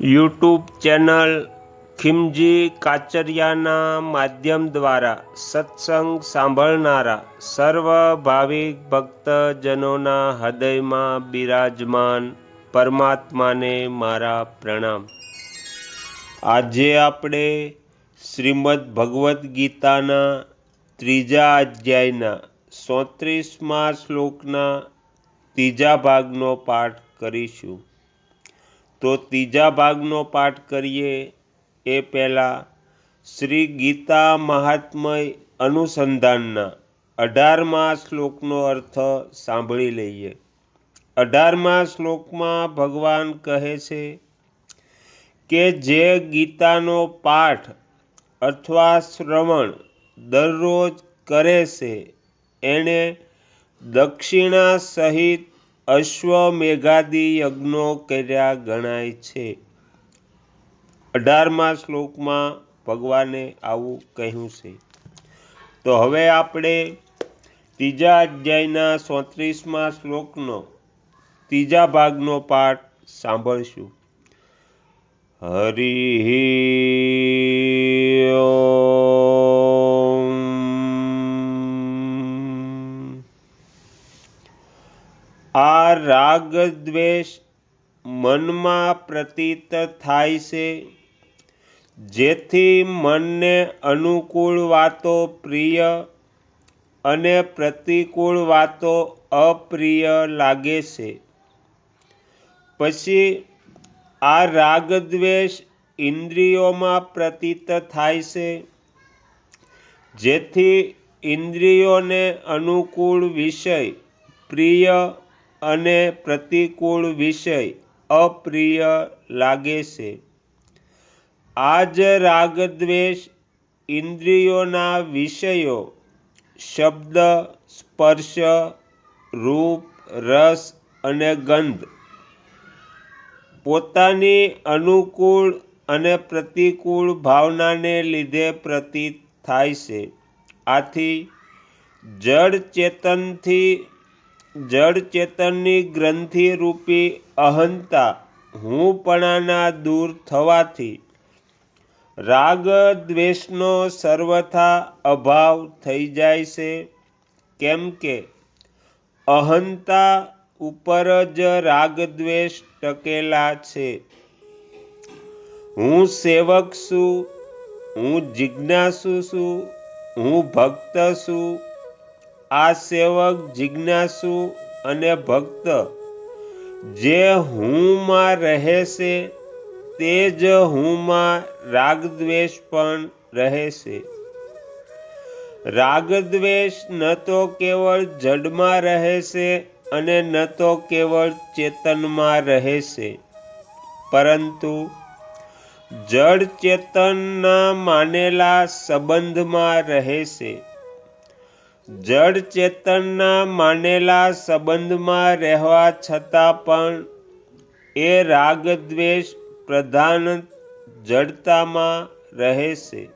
YouTube channel ખિમજી કાચરિયાના માધ્યમ દ્વારા સત્સંગ સાંભળનારા સર્વ ભાવિક ભક્તજનોના હૃદયમાં બિરાજમાન પરમાત્માને મારા પ્રણામ. આજે આપણે શ્રીમદ ભગવદ્ ગીતાના ત્રીજા અધ્યાયના સોત્રીસમા શ્લોકના ત્રીજા ભાગનો પાઠ કરીશું. તો ત્રીજા ભાગનો પાઠ કરીએ. એ પહેલાં શ્રી ગીતા મહાત્મય અનુસંધાનના અઢારમા શ્લોકનો અર્થ સાંભળી લઈએ. અઢારમા શ્લોકમાં ભગવાન કહે છે કે જે ગીતાનો પાઠ અથવા શ્રવણ દરરોજ કરે છે એણે દક્ષિણા સહિત અશ્વમેઘાદી યજ્ઞો કર્યા ગણાય છે. અઢારમા શ્લોકમાં ભગવાને આવું કહ્યું છે. તો હવે આપણે ત્રીજા અધ્યાયના સોત્રીસમા શ્લોકનો ત્રીજા ભાગનો પાઠ સાંભળશું. હરિ આ રાગ દ્વેષ મનમાં પ્રતીત થાય છે. જેથી મનને અનુકૂળ વાતો પ્રિય અને પ્રતિકૂળ વાતો અપ્રિય લાગે છે. પછી આ રાગ દ્વેષ ઇન્દ્રિયોમાં પ્રતીત થાય છે. જેથી ઇન્દ્રિયોને અનુકૂળ વિષય પ્રિય અને પ્રતિકૂળ વિષય અપ્રિય લાગે છે. આ જ રાગદ્વેષ ઇન્દ્રિયોના વિષયો, શબ્દ, સ્પર્શ, રૂપ, રસ અને ગંધ પોતાની અનુકૂળ અને પ્રતિકૂળ ભાવનાને લીધે પ્રતીત થાય છે. આથી જડ ચેતનથી જડ ચેતનની ગ્રંથિ રૂપી અહંતા હુંપણાના દૂર થવાથી રાગ દ્વેષનો સર્વથા અભાવ થઈ જાય છે. કેમ કે અહંતા ઉપર જ રાગ દ્વેષ ટકેલા છે. હું સેવક છું, હું જિજ્ઞાસુ છું, હું ભક્ત છું આ સેવક જિજ્ઞાસુ અને ભક્ત જે હુંમાં રહે છે તે જ હુંમાં રાગદ્વેષ પણ રહે છે રાગદ્વેષ ન તો કેવળ જડમાં રહે છે અને ન તો કેવળ ચેતનમાં રહે છે પરંતુ જડ ચેતનના માનેલા સંબંધમાં રહે છે જડ ચેતનના માનેલા સંબંધમાં રહેવા છતાં પણ એ રાગદ્વેષ પ્રધાન જડતામાં રહે છે.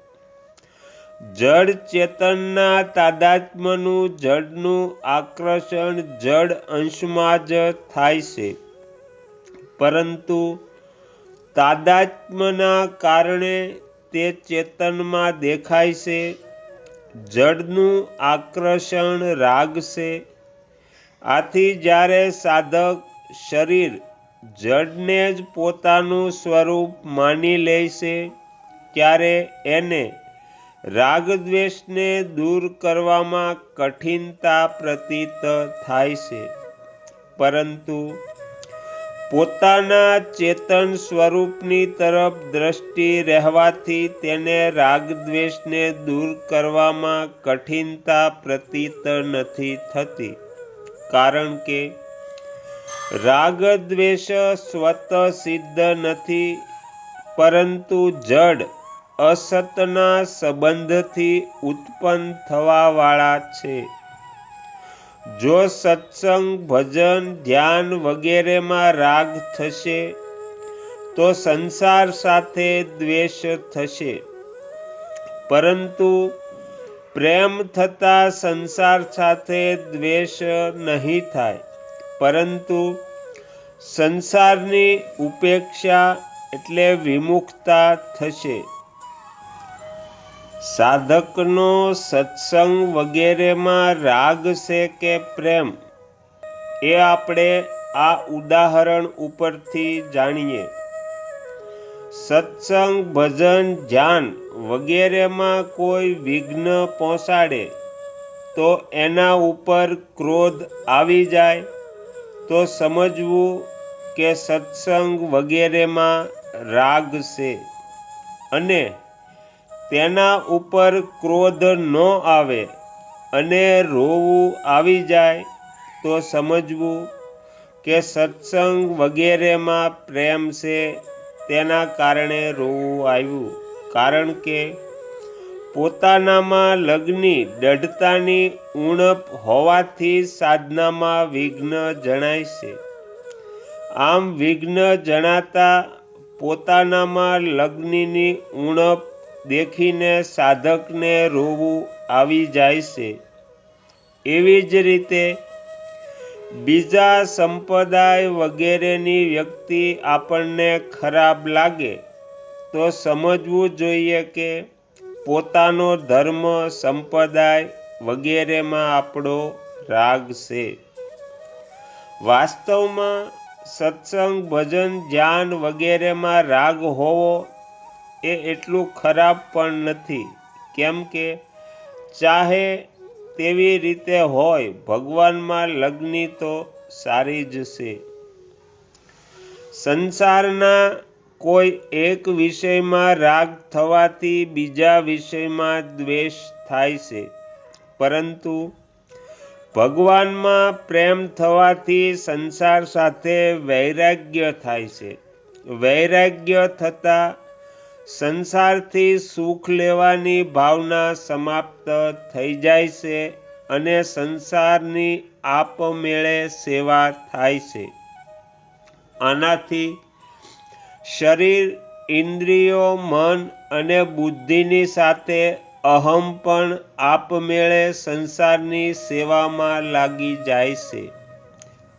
જડ ચેતનના તાદાત્મનું જડનું આકર્ષણ જડ અંશમાં જ થાય છે. પરંતુ તાદાત્મના કારણે તે ચેતનમાં દેખાય છે. જડનું આકર્ષણ રાગ છે આથી જ્યારે સાધક શરીર જડને જ પોતાનું સ્વરૂપ માની લે છે ત્યારે એને રાગદ્વેષને દૂર કરવામાં કઠિનતા પ્રતીત થાય છે. પરંતુ પોતાના ચેતન સ્વરૂપની તરફ દ્રષ્ટિ રહેવાથી તેને રાગદ્વેષને દૂર કરવામાં કઠિનતા પ્રતીત નથી થતી. કારણ કે રાગદ્વેષ સ્વત સિદ્ધ નથી, પરંતુ જડ અસતના સંબંધથી ઉત્પન્ન થવાવાળા છે. જો સત્સંગ, ભજન, ધ્યાન વગેરેમાં રાગ થશે, તો સંસાર સાથે દ્વેષ થશે. પરંતુ પ્રેમ થતા સંસાર સાથે દ્વેષ નહીં થાય. પરંતુ સંસારની ઉપેક્ષા એટલે વિમુખતા થશે. સાધકનો સત્સંગ વગેરેમાં રાગ છે કે પ્રેમ? એ આપણે આ ઉદાહરણ ઉપરથી જાણીએ. સત્સંગ, ભજન ધ્યાન વગેરેમાં કોઈ વિઘ્ન પહોંચાડે તો એના ઉપર ક્રોધ આવી જાય. તો સમજવું કે સત્સંગ વગેરેમાં રાગ છે. અને તેના ઉપર ક્રોધ ન આવે અને રોવું આવી જાય તો સમજવું કે સત્સંગ વગેરેમાં પ્રેમ છે તેના કારણે રોવું આવ્યું. કારણ કે પોતાનામાં લગ્ની દઢતાની ઉણપ હોવાથી સાધનામાં વિઘ્ન જણાય છે. આમ વિઘ્ન જણાતા પોતાનામાં લગ્નની ઉણપ દેખીને સાધકને રોવું આવી જાય છે. એવી જ રીતે બીજા સંપ્રદાય વગેરેની વ્યક્તિ આપણને ખરાબ લાગે તો સમજવું જોઈએ કે પોતાનો ધર્મ, સંપ્રદાય વગેરેમાં આપણો રાગ છે. વાસ્તવમાં સત્સંગ, ભજન, ધ્યાન વગેરેમાં રાગ હોવો એ એટલું ખરાબ પણ નથી. કેમ કે ચાહે તેવી રીતે હોય, ભગવાનમાં લગ્ની તો સારી જ છે. સંસારના કોઈ એક વિષયમાં રાગ થવાથી બીજા વિષયમાં દ્વેષ થાય છે. પરંતુ ભગવાનમાં પ્રેમ થવાથી સંસાર સાથે વૈરાગ્ય થાય છે. વૈરાગ્ય થતાં સંસારથી સુખ લેવાની ભાવના સમાપ્ત થઈ જાય છે અને સંસારની આપમેળે સેવા થાય છે. આનાથી શરીર, ઇન્દ્રિયો, મન અને બુદ્ધિની સાથે અહમ પણ આપમેળે સંસારની સેવામાં લાગી જાય છે.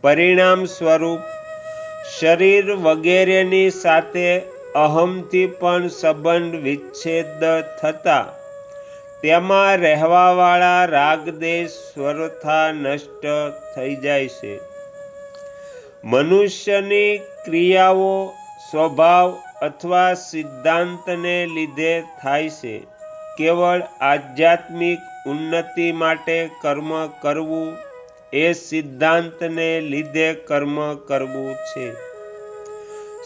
પરિણામ સ્વરૂપ શરીર વગેરેની સાથે અહમથી પણ સંબંધ વિચ્છેદ થતા. તેમાં રહેવાવાળા રાગદેશ સ્વરથા નષ્ટ થઈ જાય છે. મનુષ્યની ક્રિયાઓ સ્વભાવ અથવા સિદ્ધાંતને લીધે થાય છે. કેવળ આધ્યાત્મિક ઉન્નતિ માટે કર્મ કરવું એ સિદ્ધાંતને લીધે કર્મ કરવું છે.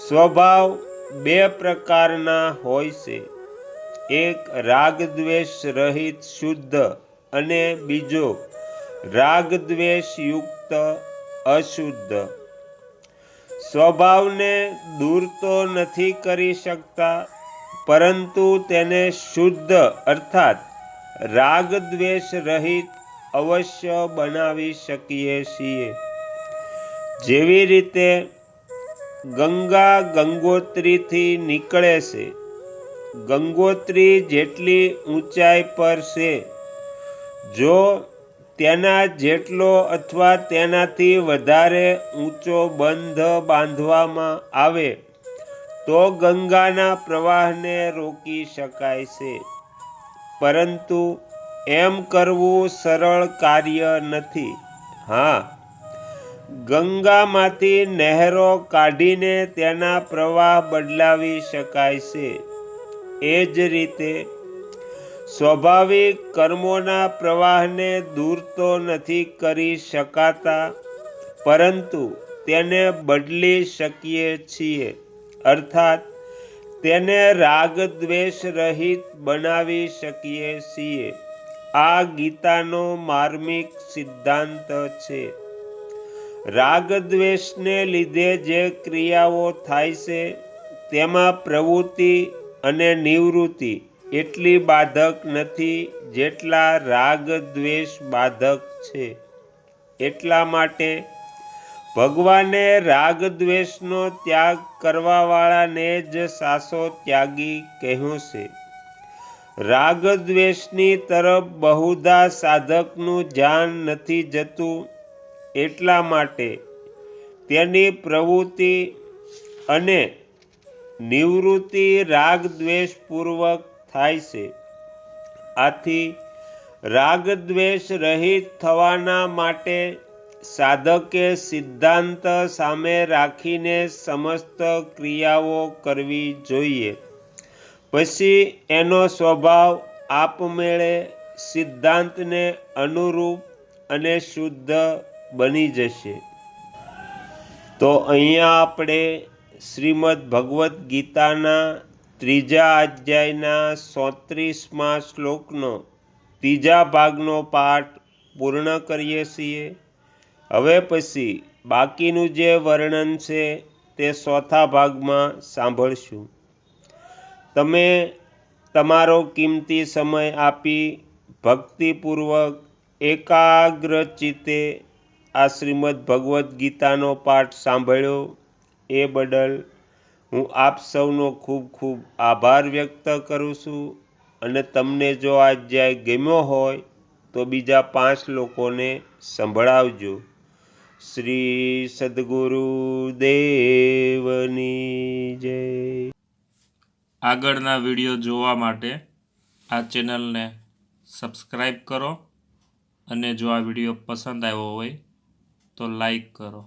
સ્વભાવ બે પ્રકારના હોય છે. એક રાગ દ્વેષ રહિત શુદ્ધ અને બીજો રાગ દ્વેષ યુક્ત અશુદ્ધ. સ્વભાવને દૂર તો નથી કરી શકતા, પરંતુ તેને શુદ્ધ અર્થાત રાગ દ્વેષ રહિત અવશ્ય બનાવી શકીએ છીએ. જેવી રીતે ગંગા ગંગોત્રીથી નીકળે છે. ગંગોત્રી જેટલી ઊંચાઈ પર છે. જો તેના જેટલો અથવા તેનાથી વધારે ઊંચો બંધ બાંધવામાં આવે, તો ગંગાના પ્રવાહને રોકી શકાય છે. પરંતુ એમ કરવું સરળ કાર્ય નથી. હા ગંગામાંથી નહેરો કાઢીને તેના પ્રવાહ બદલાવી શકાય છે. એ જ રીતે સ્વાભાવિક કર્મોના પ્રવાહને દૂર તો નથી કરી શકાતા, પરંતુ તેને બદલી શકીએ છીએ. અર્થાત, તેને રાગ દ્વેષ રહિત બનાવી શકીએ છીએ. આ ગીતાનો માર્મિક સિદ્ધાંત છે. રાગ દ્વેષને લીધે જે ક્રિયાઓ થાય છે, તેમાં પ્રવૃત્તિ અને નિવૃત્તિ એટલી બાધક નથી જેટલા રાગ દ્વેષ બાધક છે. એટલા માટે ભગવાને રાગ દ્વેષનો ત્યાગ કરવાવાળાને જ સાસો ત્યાગી કહ્યું છે. રાગ દ્વેષની તરફ બહુધા સાધકનું ધ્યાન નથી જતું એટલા માટે તેની પ્રવૃત્તિ અને નિવૃત્તિ રાગ દ્વેષપૂર્વક થાય છે. આથી રાગ દ્વેષ રહિત થવાના માટે સાધકે સિદ્ધાંત સામે રાખીને સમસ્ત ક્રિયાઓ કરવી જોઈએ. પછી એનો સ્વભાવ આપમેળે સિદ્ધાંતને અનુરૂપ અને શુદ્ધ બની જશે. તો અહીંયા આપણે શ્રીમદ ભગવદ્ ગીતાના ત્રીજા અધ્યાયના સોત્રીસમાં શ્લોકનો ત્રીજા ભાગનો પાઠ પૂર્ણ કરીએ છીએ. હવે પછી બાકીનું જે વર્ણન છે તે ચોથા ભાગમાં સાંભળશું. તમે તમારો કિંમતી સમય આપી ભક્તિપૂર્વક એકાગ્ર ચિત્તે આ શ્રીમદ ભગવદ્ ગીતાનો પાઠ સાંભળ્યો એ બદલ હું આપ સૌનો ખૂબ ખૂબ આભાર વ્યક્ત કરું છું અને તમને જો આ અધ્યાય ગમ્યો હોય તો બીજા પાંચ લોકોને સંભળાવજો. શ્રી સદગુરુ દેવની જય. આગળના વીડિયો જોવા માટે આ ચેનલને સબસ્ક્રાઈબ કરો અને જો આ વીડિયો પસંદ આવ્યો હોય તો લાઈક કરો.